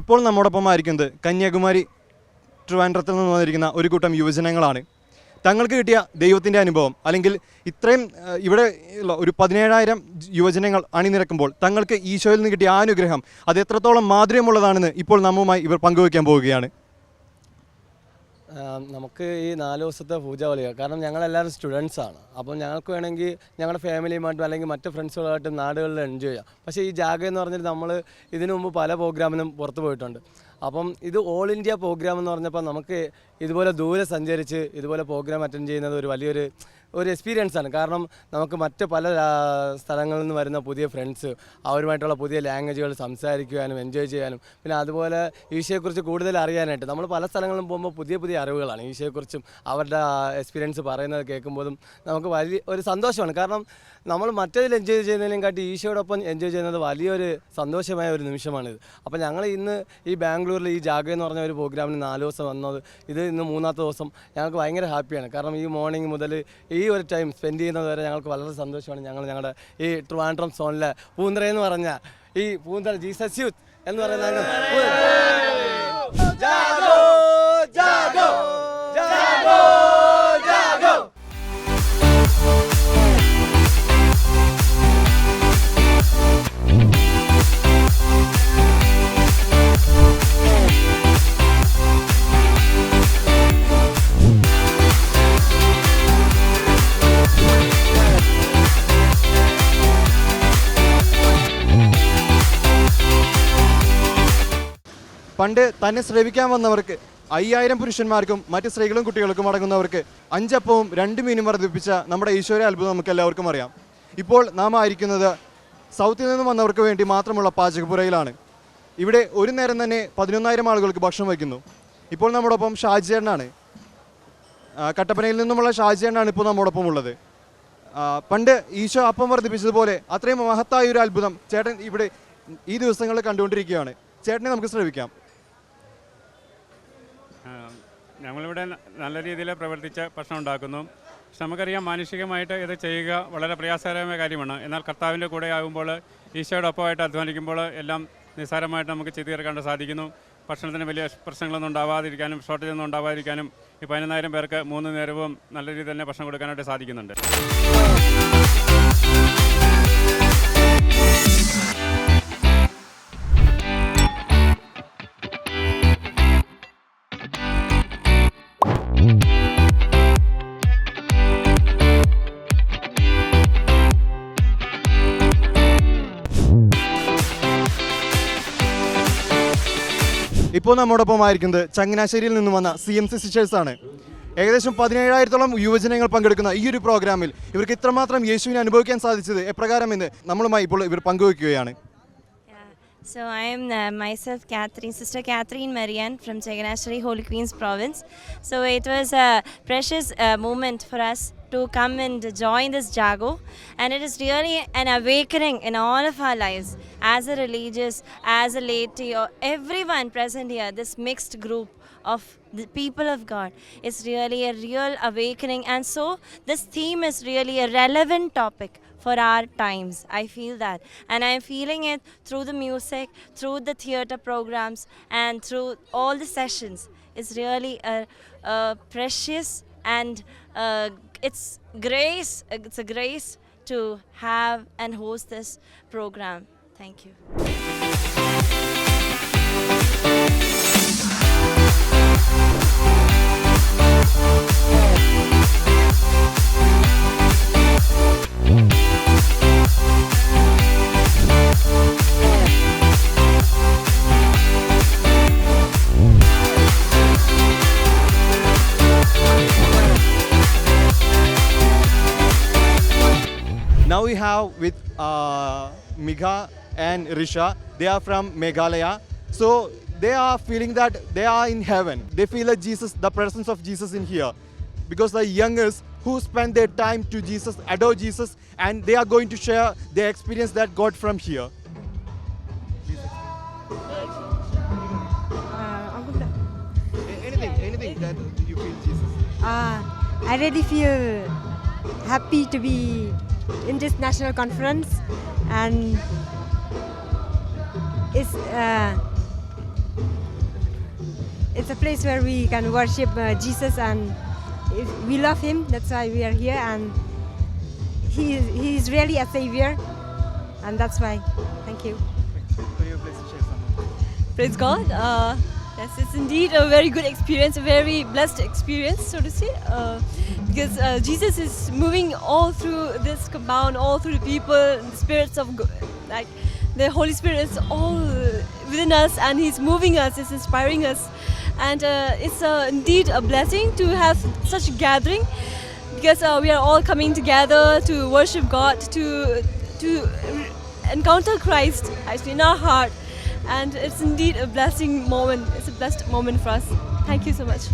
ഇപ്പോൾ നമ്മോടൊപ്പം ആയിരിക്കുന്നത് കന്യാകുമാരി ട്രിവാൻഡ്രത്തിൽ നിന്ന് വന്നിരിക്കുന്ന ഒരു കൂട്ടം യുവജനങ്ങളാണ്. തങ്ങൾക്ക് കിട്ടിയ ദൈവത്തിന്റെ അനുഭവം അല്ലെങ്കിൽ ഇത്രയും ഇവിടെ ഒരു പതിനേഴായിരം യുവജനങ്ങൾ അണിനിരക്കുമ്പോൾ തങ്ങൾക്ക് ഈശോയിൽ നിന്ന് കിട്ടിയ ആ അനുഗ്രഹം അത് എത്രത്തോളം മാധുര്യമുള്ളതാണെന്ന് ഇപ്പോൾ നമ്മുമായി ഇവർ പങ്കുവയ്ക്കാൻ പോവുകയാണ്. നമുക്ക് ഈ നാല് ദിവസത്തെ പൂജ കളിയാ കാരണം ഞങ്ങളെല്ലാവരും സ്റ്റുഡൻസ് ആണ്. അപ്പോൾ ഞങ്ങൾക്ക് വേണമെങ്കിൽ ഞങ്ങളുടെ ഫാമിലിയുമായിട്ടും അല്ലെങ്കിൽ മറ്റ് ഫ്രണ്ട്സുകളായിട്ടും നാടുകളിൽ എൻജോയ് ചെയ്യാം. പക്ഷേ ഈ ജാഗ എന്ന് പറഞ്ഞിട്ട് നമ്മൾ ഇതിനു മുമ്പ് പല പ്രോഗ്രാമിനും പുറത്ത് പോയിട്ടുണ്ട്. അപ്പം ഇത് ഓൾ ഇന്ത്യ പ്രോഗ്രാം എന്ന് പറഞ്ഞപ്പോൾ നമുക്ക് ഇതുപോലെ ദൂരെ സഞ്ചരിച്ച് ഇതുപോലെ പ്രോഗ്രാം അറ്റൻഡ് ചെയ്യുന്നത് ഒരു വലിയൊരു ഒരു എക്സ്പീരിയൻസ് ആണ്. കാരണം നമുക്ക് മറ്റ് പല സ്ഥലങ്ങളിൽ നിന്ന് വരുന്ന പുതിയ ഫ്രണ്ട്സ് അവരുമായിട്ടുള്ള പുതിയ ലാംഗ്വേജുകൾ സംസാരിക്കുവാനും എൻജോയ് ചെയ്യാനും പിന്നെ അതുപോലെ ഈശോയെക്കുറിച്ച് കൂടുതൽ അറിയാനായിട്ട് നമ്മൾ പല സ്ഥലങ്ങളിലും പോകുമ്പോൾ പുതിയ പുതിയ അറിവുകളാണ്. ഈശോയെക്കുറിച്ചും അവരുടെ എക്സ്പീരിയൻസ് പറയുന്നത് കേൾക്കുമ്പോഴും നമുക്ക് വലിയ ഒരു സന്തോഷമാണ്. കാരണം നമ്മൾ മറ്റേതിൽ എൻജോയ് ചെയ്യുന്നതിനെയും കാട്ടി ഈശോയോടൊപ്പം എൻജോയ് ചെയ്യുന്നത് വലിയൊരു സന്തോഷമായ ഒരു നിമിഷമാണിത്. അപ്പോൾ ഞങ്ങൾ ഇന്ന് ഈ ബാംഗ്ലൂരിൽ ഈ ജാഗ എന്ന് പറഞ്ഞ ഒരു പ്രോഗ്രാമിന് നാല് ദിവസം വന്നത് ഇത് ഇന്ന് മൂന്നാമത്തെ ദിവസം ഞങ്ങൾക്ക് ഭയങ്കര ഹാപ്പിയാണ്. കാരണം ഈ മോർണിംഗ് മുതൽ ഈ ഒരു ടൈം സ്പെൻഡ് ചെയ്യുന്നത് വരെ ഞങ്ങൾക്ക് വളരെ സന്തോഷമാണ്. ഞങ്ങൾ ഞങ്ങളുടെ ഈ ട്രിവാൻഡ്രം സോണിലെ പൂന്തറ എന്ന് പറഞ്ഞ ഈ പൂന്തറ ജീസസ് യൂത്ത് എന്ന് പറയുന്ന പണ്ട് തന്നെ ശ്രമിക്കാൻ വന്നവർക്ക് അയ്യായിരം പുരുഷന്മാർക്കും മറ്റ് സ്ത്രീകളും കുട്ടികൾക്കും അടങ്ങുന്നവർക്ക് അഞ്ചപ്പവും രണ്ട് മീനും വർദ്ധിപ്പിച്ച നമ്മുടെ ഈശ്വര അത്ഭുതം നമുക്ക് എല്ലാവർക്കും അറിയാം. ഇപ്പോൾ നാം ആയിരിക്കുന്നത് സൗത്തിൽ നിന്നും വന്നവർക്ക് വേണ്ടി മാത്രമുള്ള പാചകപ്പുരയിലാണ്. ഇവിടെ ഒരു നേരം തന്നെ പതിനൊന്നായിരം ആളുകൾക്ക് ഭക്ഷണം വയ്ക്കുന്നു. ഇപ്പോൾ നമ്മോടൊപ്പം ഷാജിയണ്ണാണ് കട്ടപ്പനയിൽ നിന്നുമുള്ള ഷാജിയണ്ണാണ് ഇപ്പോൾ നമ്മോടൊപ്പം ഉള്ളത്. പണ്ട് ഈശോ അപ്പം വർദ്ധിപ്പിച്ചതുപോലെ അത്രയും മഹത്തായ ഒരു അത്ഭുതം ചേട്ടൻ ഇവിടെ ഈ ദിവസങ്ങളിൽ കണ്ടുകൊണ്ടിരിക്കുകയാണ്. ചേട്ടനെ നമുക്ക് ശ്രമിക്കാം. ഞങ്ങളിവിടെ നല്ല രീതിയിൽ പ്രവർത്തിച്ച് ഭക്ഷണം ഉണ്ടാക്കുന്നു. പക്ഷെ നമുക്കറിയാം മാനുഷികമായിട്ട് ഇത് ചെയ്യുക വളരെ പ്രയാസകരമായ കാര്യമാണ്. എന്നാൽ കർത്താവിന്റെ കൂടെ ആകുമ്പോൾ ഈശോയുടെ ഒപ്പമായിട്ട് അധ്വാനിക്കുമ്പോൾ എല്ലാം നിസ്സാരമായിട്ട് നമുക്ക് ചെയ്തു തീർക്കാൻ സാധിക്കുന്നു. ഭക്ഷണത്തിന് വലിയ പ്രശ്നങ്ങളൊന്നും ഉണ്ടാവാതിരിക്കാനും ഷോർട്ടേജ് ഒന്നും ഉണ്ടാവാതിരിക്കാനും ഈ പതിനൊന്നായിരം പേർക്ക് മൂന്ന് നേരവും നല്ല രീതിയിൽ തന്നെ ഭക്ഷണം കൊടുക്കാനായിട്ട് സാധിക്കുന്നുണ്ട്. ഇപ്പോൾ നമ്മോടൊപ്പം ആയിരിക്കുന്നത് ചങ്ങനാശ്ശേരിയിൽ നിന്ന് വന്ന സി എം സി സിസ്റ്റേഴ്സ് ആണ് ഏകദേശം പതിനേഴായിരത്തോളം യുവജനങ്ങൾ പങ്കെടുക്കുന്ന ഈ ഒരു പ്രോഗ്രാമിൽ ഇവർക്ക് ഇത്രമാത്രം യേശുവിനെ അനുഭവിക്കാൻ സാധിച്ചത് എപ്രകാരം എന്ന് നമ്മളുമായി ഇപ്പോൾ ഇവർ പങ്കുവയ്ക്കുകയാണ്. So I I myself uh, sister Catherine, Sister from Marianne holy queens Holy so it was a was a for us to come and join this Jago, and it is really an awakening in all of our lives as a religious, as a laity, or everyone present here. This mixed group of the people of God is really a real awakening, and so this theme is really a relevant topic for our times. I feel that. And I'm feeling it through the music, through the theatre programs, and through all the sessions. It's really a, a precious and uh, it's grace. It's a grace to have and host this program. Thank you. With uh, Migha and Risha. They are from Meghalaya. So they are feeling that they are in heaven. They feel that Jesus, the presence of Jesus in here. Because the youngers who spend their time to Jesus, adore Jesus, and they are going to share their experience that God from here. Uh, Anything, anything that you feel Jesus. uh, I really feel happy to be in this national conference and it's uh, a place where we can worship uh, Jesus and if we love him. That's why we are here and he is, he is really a savior and that's why. Thank you. Could you please share some? Praise God. Uh, yes, it's indeed a very good experience, a very blessed experience, so to say, uh, because uh, Jesus is moving all through this compound, all through the people, the spirits of God, like the Holy Spirit is all within us, and He's moving us, is inspiring us, and uh, it's uh, indeed a blessing to have such a gathering, because uh, we are all coming together to worship God, to to encounter Christ actually in our heart and it's indeed a blessing moment. It's a blessed moment for us. Thank you so much.